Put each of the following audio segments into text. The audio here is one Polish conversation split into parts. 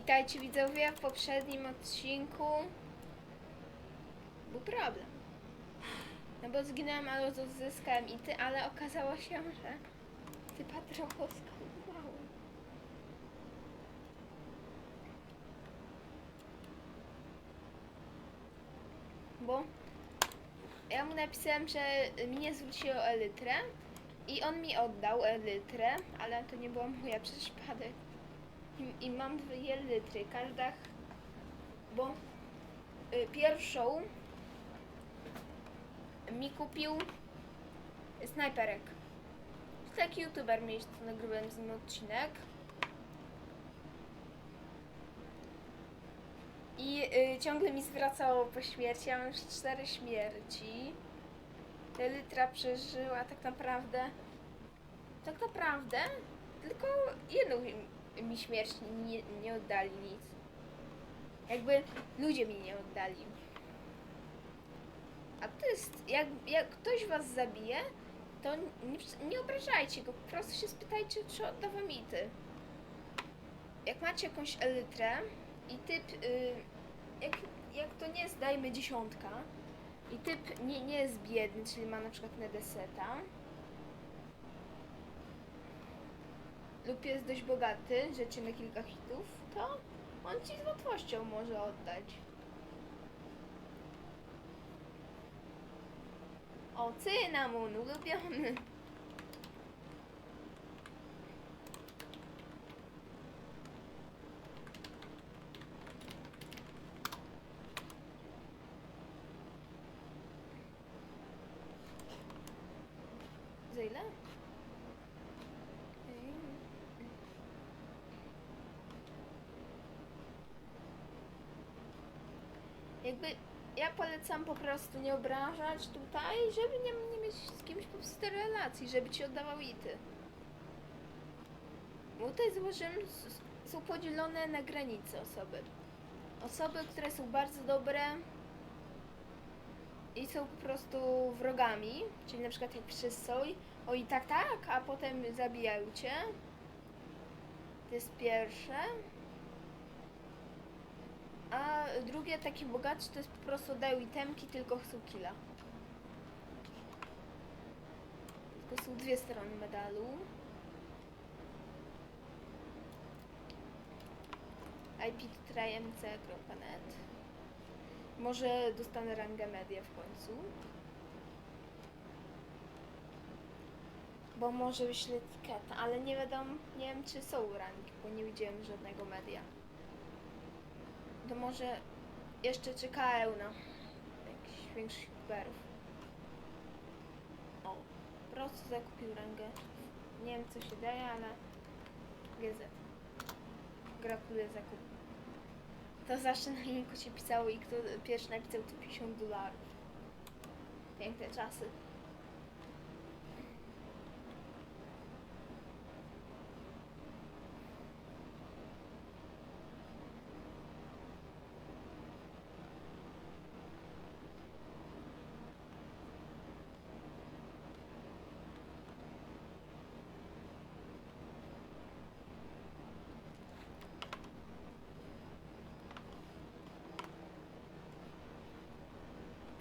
Witajcie widzowie w poprzednim odcinku. Był problem. No bo zginąłem, ale odzyskałem i ty, ale okazało się, że ty trochę skalowałem. Bo ja mu napisałem, że mi nie zwróciło elytrę i on mi oddał elytrę, ale to nie była moja przez przypadek. I, mam dwie litry, każda, bo y, pierwszą mi kupił snajperek. Taki youtuber mieć, to nagrywałem z nim odcinek. I y, ciągle mi zwracało po śmierci, ja mam już cztery śmierci. Litra przeżyła tak naprawdę. Tak naprawdę tylko jedną mi- mi śmierć nie, nie oddali nic. Jakby ludzie mi nie oddali. A to jest, jak, jak ktoś was zabije, to nie, nie obrażajcie go, po prostu się spytajcie, czy odda wam ity. Jak macie jakąś elytrę i typ, y, jak, jak to nie jest, dajmy dziesiątka, i typ nie, nie jest biedny, czyli ma na przykład nedeseta, lub jest dość bogaty, rzeczy na kilka hitów, to on ci z łatwością może oddać. O, cynamon, ulubiony. Jakby ja polecam po prostu nie obrażać tutaj, żeby nie, nie mieć z kimś po prostu tej relacji, żeby ci oddawał ity. Bo tutaj zauważyłem, s- są podzielone na granice osoby. Osoby, które są bardzo dobre i są po prostu wrogami, czyli na przykład jak wszyscy, o i tak, tak, a potem zabijają cię. To jest pierwsze. A drugie, taki bogaczy, to jest po prostu dają itemki, tylko chcą killa. Tylko są dwie strony medalu. IP tutaj mc.net Może dostanę rangę media w końcu. Bo może wyślę etykietę, ale nie wiadomo, nie wiem czy są rangi, bo nie widziałem żadnego media to może jeszcze czekają na jakichś większych youtuberów. O, po prostu zakupił rangę. Nie wiem co się daje, ale GZ. Gratuluję zakupu. To zawsze na linku się pisało i kto pierwszy napisał to 50 dolarów. Piękne czasy.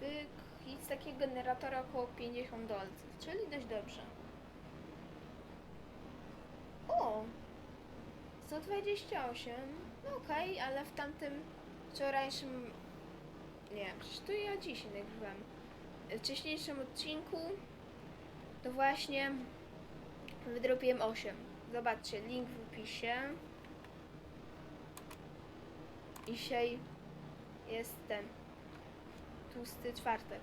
Pyk. I z takiego generatora około 50 dolców, czyli dość dobrze. O! 128. No okej, ale w tamtym wczorajszym... Nie, przecież to ja dzisiaj nagrywam. W wcześniejszym odcinku to właśnie wydropiłem 8. Zobaczcie, link w opisie. Dzisiaj jest ten tłusty czwartek.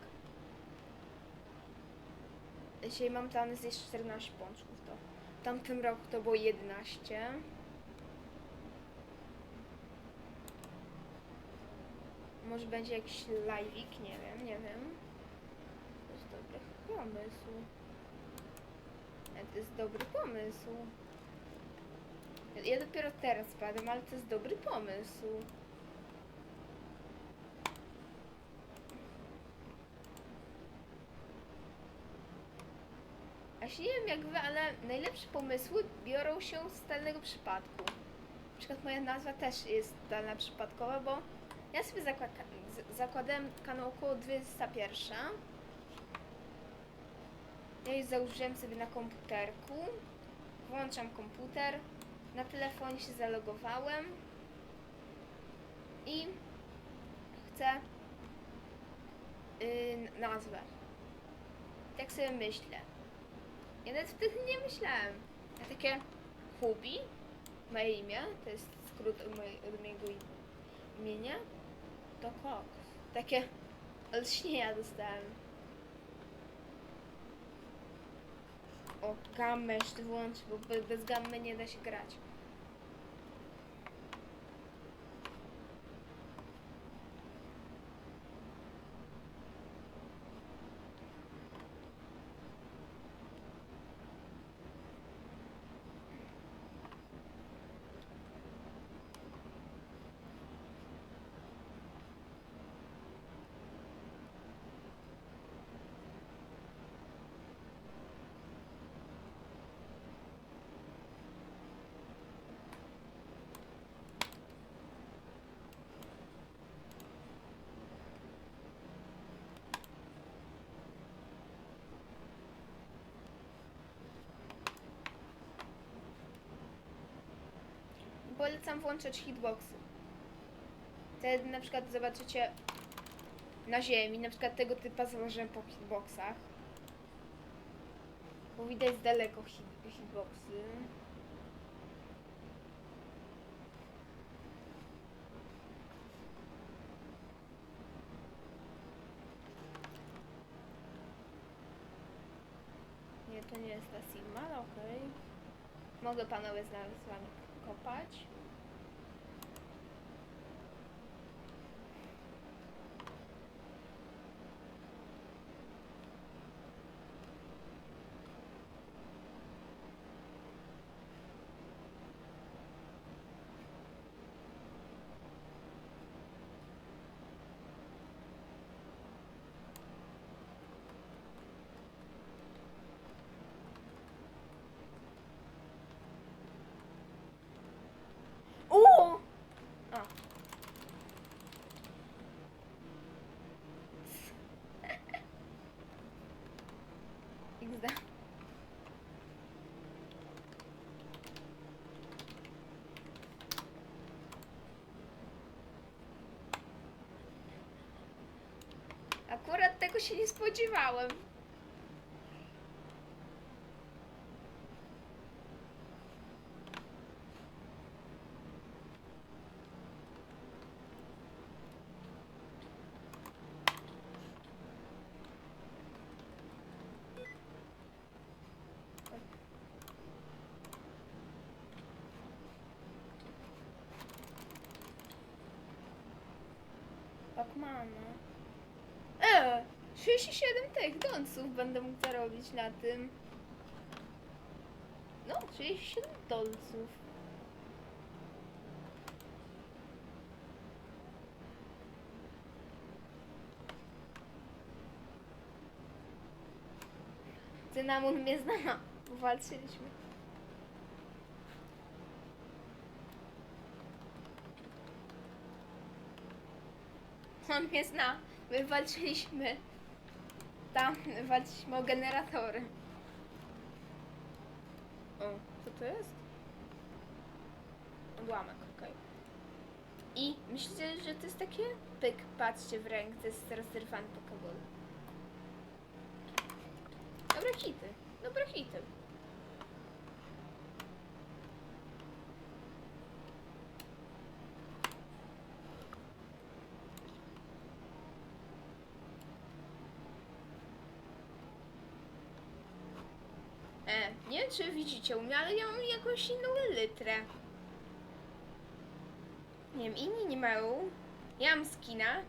Dzisiaj mam plany zjeść 14 pączków, to w tamtym roku to było 11. Może będzie jakiś live'ik, nie wiem, nie wiem. To jest dobry pomysł. E, To jest dobry pomysł. Ja- dopiero teraz spadam, ale to jest dobry pomysł. Właśnie nie wiem jak wy, ale najlepsze pomysły biorą się z stalnego przypadku. przykład moja nazwa też jest dana przypadkowa, bo ja sobie zakład, zakładałem kanał około 21. Ja już założyłem sobie na komputerku. Włączam komputer. Na telefonie się zalogowałem. I chcę yy, nazwę. Tak sobie myślę. Ja nawet wtedy nie myślałem. Ja takie Hubi, moje imię, to jest skrót od, mojego im- imienia, to Cox. Takie olśnienia dostałem. O, gammę jeszcze włącz, bo be- bez gammy nie da się grać. Polecam włączać hitboxy. Wtedy na przykład zobaczycie na ziemi, na przykład tego typa założyłem po hitboxach. Bo widać z daleko hit, hitboxy. Nie, to nie jest ta Sigma, ale okej. Mogę panowie z wami Copati. Tego się nie spodziewałem. Pacmana. E, 37 tych dolców będę mógł zarobić na tym. No, 37 dolców. Cynamon mnie zna. Walczyliśmy. On mnie zna. My walczyliśmy. Tam walczyliśmy o generatory. O, co to jest? Odłamek, okej. I myślicie, że to jest takie? Pyk, patrzcie w rękę, to jest teraz zerwany Pokeball. Dobre hity, dobre hity. Nie wiem czy widzicie u mnie, ale ja mam jakąś inną litrę. Nie wiem, inni nie mają. Ja mam skina,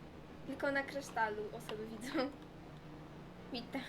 tylko na krysztalu osoby widzą. Witaj.